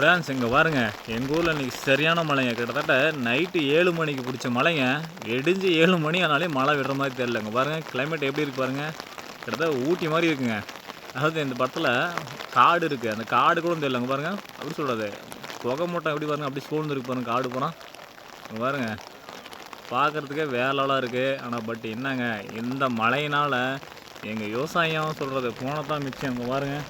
Friends இங்கே பாருங்க. எங்கள் ஊரில் இன்றைக்கி சரியான மழைங்க. கிட்டத்தட்ட நைட்டு ஏழு மணிக்கு பிடிச்ச மழைங்க. எடிஞ்சு ஏழு மணி ஆனாலே மழை விடுற மாதிரி தெரில இங்கே பாருங்கள் கிளைமேட் எப்படி இருக்கு பாருங்க. கிட்டத்தட்ட ஊட்டி மாதிரி இருக்குங்க. அதாவது இந்த படத்தில் காடு இருக்குது அந்த காடு கூட தெரியல. இங்கே பாருங்கள் அப்படி சொல்கிறது புகை மூட்டம் எப்படி பாருங்க அப்படி சூழ்ந்துருக்கு பாருங்கள் காடு போனால் இங்கே பாருங்க பார்க்குறதுக்கே வேலைலாம் இருக்குது ஆனால் பட் என்னங்க இந்த மழையினால் எங்கள் விவசாயம் சொல்கிறது போனதான் மிச்சம். இங்கே பாருங்கள்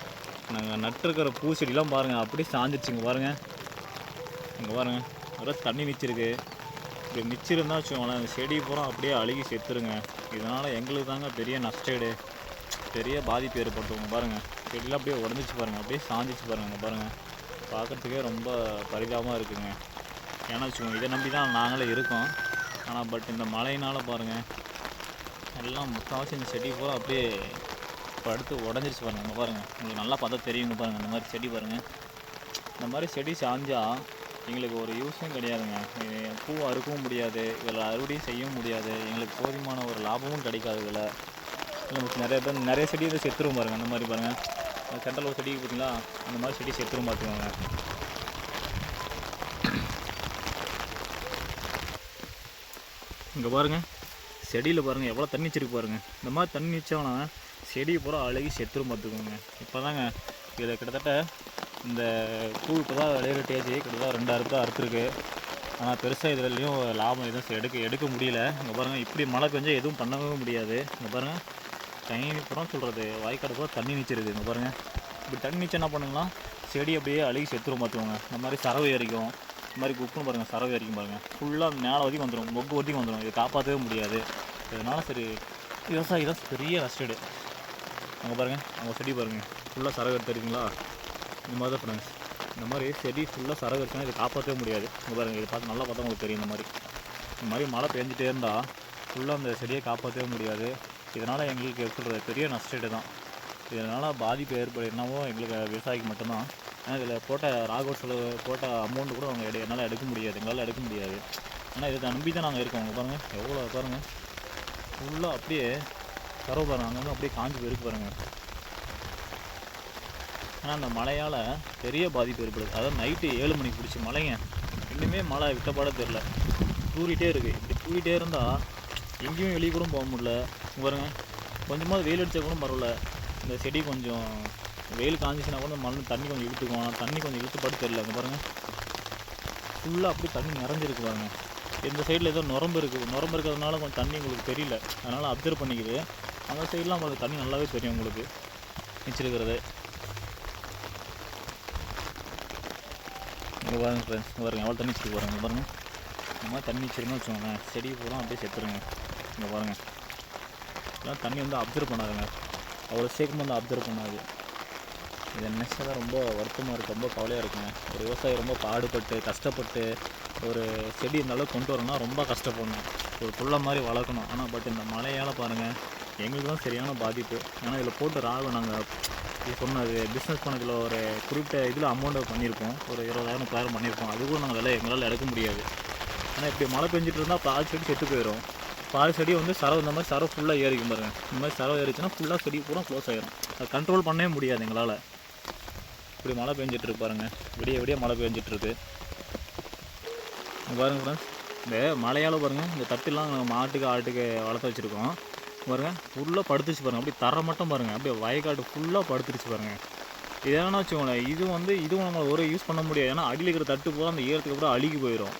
நாங்கள் நட்டுருக்கிற பூச்செடிலாம் பாருங்கள் அப்படியே சாஞ்சிருச்சுங்க பாருங்கள் இங்கே பாருங்கள் வெறும் தண்ணி நிச்சிருக்கு. இப்படி நிச்சிருந்தா வச்சுக்கோங்களேன் அந்த செடி பூரா அப்படியே அழுகி செத்துருங்க. இதனால் எங்களுக்கு தாங்க பெரிய நஷ்டேடு. பெரிய பாதிப்பு ஏற்படுத்துவோங்க பாருங்கள் செடியெலாம் அப்படியே உடஞ்சிச்சு பாருங்கள் அப்படியே சாஞ்சிச்சு பாருங்கள் பாருங்கள் பார்க்குறதுக்கே ரொம்ப பரிதாபமாக இருக்குங்க. ஏன்னா வச்சுக்கோங்க இதை நம்பி தான் நாங்களே இருக்கோம். ஆனால் பட் இந்த மழையினால் பாருங்கள் எல்லாம் முக்கால்வாசி இந்த செடி பூரா அப்படியே படுத்து உடஞ்சிருச்சு பாருங்கள் பாருங்கள் உங்களுக்கு நல்லா பார்த்தா தெரியுங்க பாருங்கள் இந்த மாதிரி செடி பாருங்கள் இந்த மாதிரி செடி சாஞ்சால் எங்களுக்கு ஒரு யூஸும் கிடையாதுங்க. பூ அறுக்கவும் முடியாது இதில் அறுவடையும் செய்யவும் முடியாது. எங்களுக்கு போதுமான ஒரு லாபமும் கிடைக்காது இதில். நமக்கு நிறைய பேர் நிறைய செடி இதை செத்துரும் பாருங்கள் அந்த மாதிரி பாருங்கள் சென்ட்ரல் ஒரு செடி பார்த்தீங்களா அந்த மாதிரி செடி செத்துரும் பார்த்துக்கோங்க. இங்கே பாருங்கள் செடியில் பாருங்கள் எவ்வளோ தண்ணி வச்சிருக்கு பாருங்கள் இந்த மாதிரி தண்ணி வச்சோன்னா செடி பூரா அழுகி செத்துரும் பார்த்துக்கோங்க. இப்போ தாங்க இதில் கிட்டத்தட்ட இந்த பூ இப்போ தான் விளையிற ஸ்டேஜ் கிட்டத்தட்ட ரெண்டாயிரம் தான் அறுத்துருக்கு. ஆனால் பெருசாக இதுலையும் லாபம் எதுவும் எடுக்க எடுக்க முடியல. இங்கே பாருங்கள் இப்படி மழை பெஞ்சால் எதுவும் பண்ணவே முடியாது. இங்கே பாருங்கள் தண்ணி புறம் சொல்கிறது வாய்க்காடு பூரா தண்ணி நிச்சிருக்கு இங்கே பாருங்கள் இப்படி தண்ணி நீச்சு என்ன பண்ணுங்கன்னா செடி அப்படியே அழுகி செத்துரும் பார்த்துக்கோங்க. இந்த மாதிரி சரவை அரிக்கும் இந்த மாதிரி குப்புன்னு பாருங்கள் சரவை அரிக்கும் பாருங்கள் ஃபுல்லாக மேலே வரைக்கும் வந்துடும் மொக்கு வரைக்கும் வந்துடும் இதை காப்பாற்றவே முடியாது. இதனால் சரி விவசாயி தான் பெரிய நஷ்டடு அங்கே பாருங்கள் அவங்க செடி பாருங்கள் ஃபுல்லாக சரகு எடுத்துருக்கீங்களா இந்த மாதிரி தான் ஃப்ரெண்ட்ஸ் இந்த மாதிரி செடி ஃபுல்லாக சரகு இருக்குன்னா இதை காப்பாற்றவே முடியாது. இங்கே பாருங்கள் இதை பார்த்து நல்லா பார்த்தா உங்களுக்கு தெரியும் இந்த மாதிரி. இந்த மாதிரி மழை பெஞ்சிட்டே இருந்தால் ஃபுல்லாக அந்த செடியை காப்பாற்றவே முடியாது. இதனால் எங்களுக்கு எப்படி பெரிய நஷ்டடு தான். இதனால் பாதிப்பு ஏற்படு என்னவோ எங்களுக்கு விவசாயிக்கு மட்டும்தான். ஆனால் இதில் போட்ட ராகவ் செலவு போட்ட அமௌண்ட்டு கூட அவங்க எடு என்னால் எடுக்க முடியாது. எங்களால் எடுக்க முடியாது. ஆனால் இதை நம்பி தான் நாங்கள் இருக்கோம் உங்கள் பாருங்கள் எவ்வளோ பாருங்கள் ஃபுல்லாக அப்படியே கறவை பாருங்கள் அங்கங்கே அப்படியே காஞ்சி போயிருக்கு பாருங்கள் ஆனால் அந்த மழையால் பெரிய பாதிப்பு ஏற்படுது. அதாவது நைட்டு ஏழு மணிக்கு பிடிச்சி மழைங்க. இன்னுமே மழை விட்டப்பாட தெரில தூரிட்டே இருக்குது இப்படி தூரிட்டே இருந்தால் எங்கேயும் வெளியே கூட போக முடியல. பாருங்க. கொஞ்சமாக வெயில் அடித்தா கூட பரவாயில்ல. இந்த செடி கொஞ்சம் வெயில் காஞ்சிச்சுன்னா கூட மண் தண்ணி கொஞ்சம் இழுத்துக்கும். ஆனால் தண்ணி கொஞ்சம் இழுத்துப்பாடு தெரில இங்கே பாருங்கள் ஃபுல்லாக அப்படியே தண்ணி நிறைஞ்சிருக்கு பாருங்க. இந்த சைடில் ஏதோ நுரம்பு இருக்குது. நுரம்பு இருக்கிறதுனால கொஞ்சம் தண்ணி உங்களுக்கு தெரியல. அதனால் அப்சர்வ் பண்ணிக்குது. அந்த சைட்லாம் உங்களுக்கு தண்ணி நல்லாவே தெரியும் உங்களுக்கு. நிச்சிருக்கிறது. இங்கே பாருங்க ஃப்ரெண்ட்ஸ் இங்கே பாருங்க. எவ்வளோ தண்ணி வச்சுட்டு பாருங்க. பாருங்க. இந்த மாதிரி தண்ணி வச்சிருந்தா வச்சுக்கோங்க செடி பூரா அப்படியே செத்துருங்க. இங்கே பாருங்க. இதெல்லாம் தண்ணி வந்து அப்சர்வ் பண்ணாதுங்க. அவ்வளோ சீக்கிரம் வந்து அப்சர்வ் பண்ணாது. இதை நினச்சா தான் ரொம்ப வருத்தமாக இருக்குது ரொம்ப கவலையாக இருக்குங்க. ஒரு விவசாயி ரொம்ப பாடுபட்டு கஷ்டப்பட்டு ஒரு செடி இந்த அளவுக்கு கொண்டு வரணும்னா ரொம்ப கஷ்டப்படணும் ஒரு புள்ள மாதிரி வளர்க்கணும். ஆனால் பட் இந்த மழையால் பாருங்கள் எங்களுக்கு தான் சரியான பாதிப்பு. ஏன்னா இதில் போட்டு ராகம் நாங்கள் இது சொன்னது பிஸ்னஸ் பண்ணதில் ஒரு குறிப்பிட்ட இதில் அமௌண்ட்டை பண்ணியிருக்கோம் ஒரு இருபதாயிரம் முப்பதாயிரம் பண்ணியிருக்கோம் அது கூட நாங்கள் விலை எங்களால் எடுக்க முடியாது. ஆனால் இப்படி மழை பெஞ்சிட்டு இருந்தால் பாதி செடி செத்து போயிடும் பாதி செடி வந்து சரவு இந்த மாதிரி சரவு ஃபுல்லாக ஏறிக்கும் பாருங்கள் இந்த மாதிரி சரவு ஏறிச்சுன்னா ஃபுல்லாக செடி பூரா க்ளோஸ் ஆகிடும் அதை கண்ட்ரோல் பண்ணவே முடியாது எங்களால். இப்படி மழை பெஞ்சிட்டு பாருங்கள் பாருங்க. விடிய விடிய மழை பெஞ்சிட்ருக்கு பாருங்கள் பாருங்க ஃப்ரெண்ட்ஸ் இந்த மழையால் பாருங்கள் இந்த தட்டுலாம் நாங்கள் மாட்டுக்கு ஆட்டுக்கு வளர்த்து வச்சுருக்கோம். பாருங்க. ஃபுல்லாக படுத்துருச்சு பாருங்கள் அப்படியே தர மட்டும் பாருங்க. அப்படியே வயக்காடு ஃபுல்லாக படுத்துருச்சு பாருங்கள் இது என்ன வச்சுக்கோங்களேன். இது வந்து இதுவும் நம்மளை ஒரு யூஸ் பண்ண முடியாது. ஏன்னா அடியில் இருக்கிற தட்டு போதும் அந்த ஈரத்துக்கு அப்புறம் அழுகி போயிடும்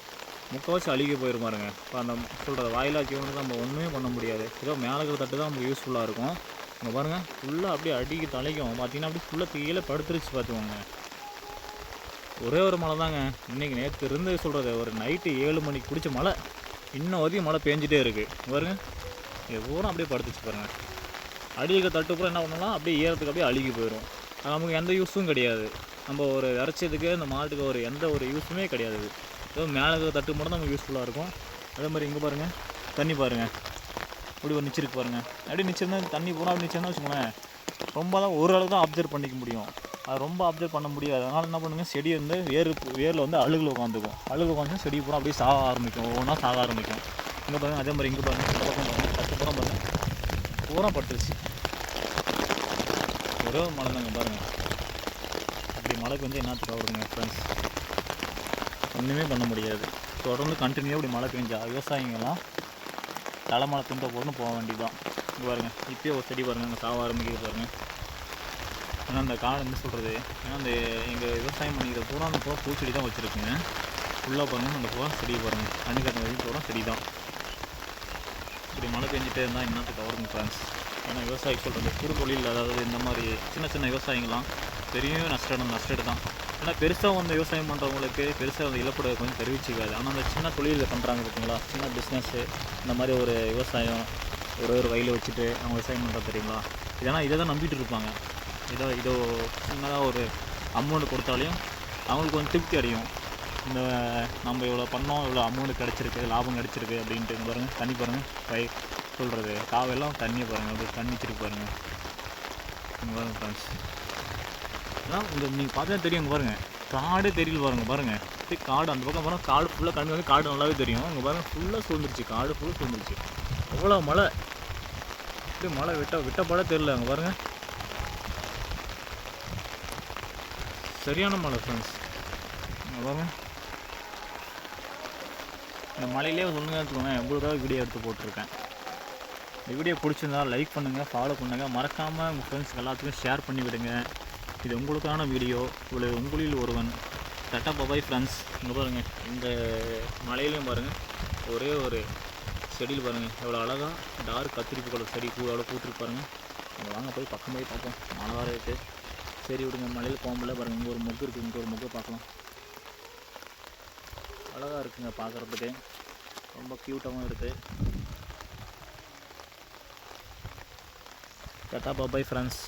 முக்கால்வாசி அழுகி போயிடும் பாருங்க. இப்போ அந்த சொல்கிறது வாயிலா ஜீவனுக்கு நம்ம ஒன்றுமே பண்ண முடியாது. ஏதோ மேலே இருக்கிற தட்டு தான் நமக்கு யூஸ்ஃபுல்லாக இருக்கும். இங்கே பாருங்கள் ஃபுல்லாக அப்படியே அடிக்கு தலைக்கும். பார்த்தீங்கன்னா அப்படியே ஃபுல்லாக கீழே படுத்துருச்சு பார்த்துக்கோங்க ஒரே ஒரு மழை தாங்க. இன்றைக்கி நேற்று இருந்து சொல்கிறது ஒரு நைட்டு ஏழு மணிக்கு பிடிச்ச மழை. இன்னும் வரைக்கும் மழை பேஞ்சிட்டே இருக்குது பாருங்கள் இது பூரா அப்படியே படுத்துச்சு பாருங்கள் அடிக்க தட்டு பூரா என்ன பண்ணலாம்? அப்படியே ஈரத்துக்கு அப்படியே அழுகி போயிடும் அது நமக்கு எந்த யூஸும் கிடையாது. நம்ம ஒரு இறைச்சதுக்கு இந்த மாட்டுக்கு ஒரு எந்த ஒரு யூஸுமே கிடையாது ஏதோ மேலே இருக்கிற தட்டு மட்டும் நமக்கு யூஸ்ஃபுல்லாக இருக்கும். அதே மாதிரி இங்கே பாருங்கள் தண்ணி பாருங்கள் இப்படி ஒரு நிச்சிருக்கு பாருங்கள் அப்படியே நிச்சிருந்தா தண்ணி பூரா அப்படி நிச்சிருந்தா வச்சுக்கோங்களேன். ரொம்ப தான் ஓரளவு தான் அப்சர்வ் பண்ணிக்க முடியும். அது ரொம்ப அப்சர்வ் பண்ண முடியாது. அதனால் என்ன பண்ணுங்க? செடி வந்து வேர் வேரில் வந்து அழுகில் உட்காந்துக்கும் அழுகு உட்காந்து செடி பூரா அப்படியே சாக ஆரம்பிக்கும். ஒவ்வொன்றா சாக ஆரம்பிக்கும். இங்கே பாருங்கள் அதே மாதிரி இங்கே பாருங்கள் பக்கம் பாருங்கள் பூரா பாருங்கள் பூரா பட்டுருச்சு. ஒரே ஒரு மழை தாங்க பாருங்கள் அப்படி மழை வந்து என்ன வருதுங்க ஃப்ரெண்ட்ஸ் ஒன்றுமே பண்ண முடியாது. தொடர்ந்து கண்டினியூ இப்படி மழை பெஞ்சா விவசாயிங்கெல்லாம் தலை மழை துண்டை போட்டுன்னு போக வேண்டியதுதான். இங்கே பாருங்கள் இப்பயே ஒரு செடி பாருங்க அங்கே சாவ ஆரம்பிக்கிறது பாருங்கள் ஏன்னா அந்த காலம் என்ன சொல்கிறது ஏன்னா அந்த எங்கள் விவசாயம் பண்ணிக்கிற பூரா அந்த பூரா பூச்செடி தான் வச்சுருக்குங்க. ஃபுல்லாக பாருங்கள் அந்த பூரா செடி பாருங்கள் தண்ணி வரைக்கும் பூரா செடி தான் இப்படி மழை பெஞ்சிட்டே இருந்தால் என்னத்துக்கு வருங்க ஃப்ரெண்ட்ஸ் ஏன்னா விவசாயி சொல்கிறது சிறு தொழில் அதாவது இந்த மாதிரி சின்ன சின்ன விவசாயிங்களாம் பெரிய நஷ்டம் நஷ்டம் தான். ஏன்னா பெருசாக வந்து விவசாயம் பண்ணுறவங்களுக்கு பெருசாக வந்து இழப்பீடு கொஞ்சம் தெரிவிச்சுக்காது. ஆனால் அந்த சின்ன தொழிலில் பண்ணுறாங்க பார்த்தீங்களா சின்ன பிஸ்னஸ்ஸு இந்த மாதிரி ஒரு விவசாயம் ஒரு ஒரு வயலை வச்சுட்டு அவங்க விவசாயம் பண்ணுறது தெரியுங்களா இதெல்லாம் இதை தான் நம்பிட்டு இருப்பாங்க. இதோ இதோ சின்னதாக ஒரு அமௌண்ட் கொடுத்தாலையும் அவங்களுக்கு கொஞ்சம் திருப்தி அடையும். இந்த நம்ம இவ்வளோ பண்ணோம் இவ்வளோ அமௌண்ட் கிடச்சிருக்கு லாபம் கிடச்சிருக்கு அப்படின்ட்டு பாருங்கள் தண்ணி பாருங்கள் பை சொல்கிறது காவெல்லாம் தண்ணியை பாருங்கள் அப்படி தண்ணி திருப்பி பாருங்கள் இங்கே ஃப்ரெண்ட்ஸ் ஏன்னா இந்த நீங்கள் பார்த்தா தெரியும் பாருங்கள் காடே தெரியல பாருங்க பாருங்கள் அப்படியே காடு அந்த பக்கம் பாருங்கள் காடு ஃபுல்லாக கண்டு வந்து காடு நல்லாவே தெரியும். அங்கே பாருங்கள் ஃபுல்லாக சூழ்ந்துருச்சு காடு ஃபுல்லாக சூழ்ந்துருச்சு. அவ்வளோ மழை? அப்படியே மழை விட்ட விட்ட பட தெரியல அங்கே பாருங்கள் சரியான மழை ஃப்ரெண்ட்ஸ் பாருங்கள் இந்த மலையிலே சொல்லுங்க வச்சுக்கோங்க உங்களுக்காக வீடியோ எடுத்து போட்டிருக்கேன். இந்த வீடியோ பிடிச்சிருந்தா லைக் பண்ணுங்கள் ஃபாலோ பண்ணுங்கள் மறக்காமல் உங்கள் ஃப்ரெண்ட்ஸ்க்கு எல்லாத்துக்கும் ஷேர் பண்ணி விடுங்க. இது உங்களுக்கான வீடியோ இவ்வளோ உங்களில் ஒருவன். டட்டா பபாய் ஃப்ரெண்ட்ஸ் இங்கே பாருங்கள் இந்த மலையிலையும் பாருங்கள் ஒரே ஒரு செடியில் பாருங்கள் எவ்வளோ அழகாக டார்க் கத்திரிப்பு கலர் செடி பூ எவ்வளோ பூத்துருக்கு பாருங்கள் வாங்க போய் பக்கம் போய் பார்ப்போம். மழை வர இருக்குது சரி விடுங்க. மலையில் போக முடியல. பாருங்கள் இங்கே ஒரு மொக்கு இருக்குது இங்கே ஒரு மொக்கை பார்க்கலாம். அழகாக இருக்குங்க பார்க்குறதுக்கு ரொம்ப க்யூட்டாகவும் இருக்குது டாட்டா பாபாய் ஃப்ரெண்ட்ஸ்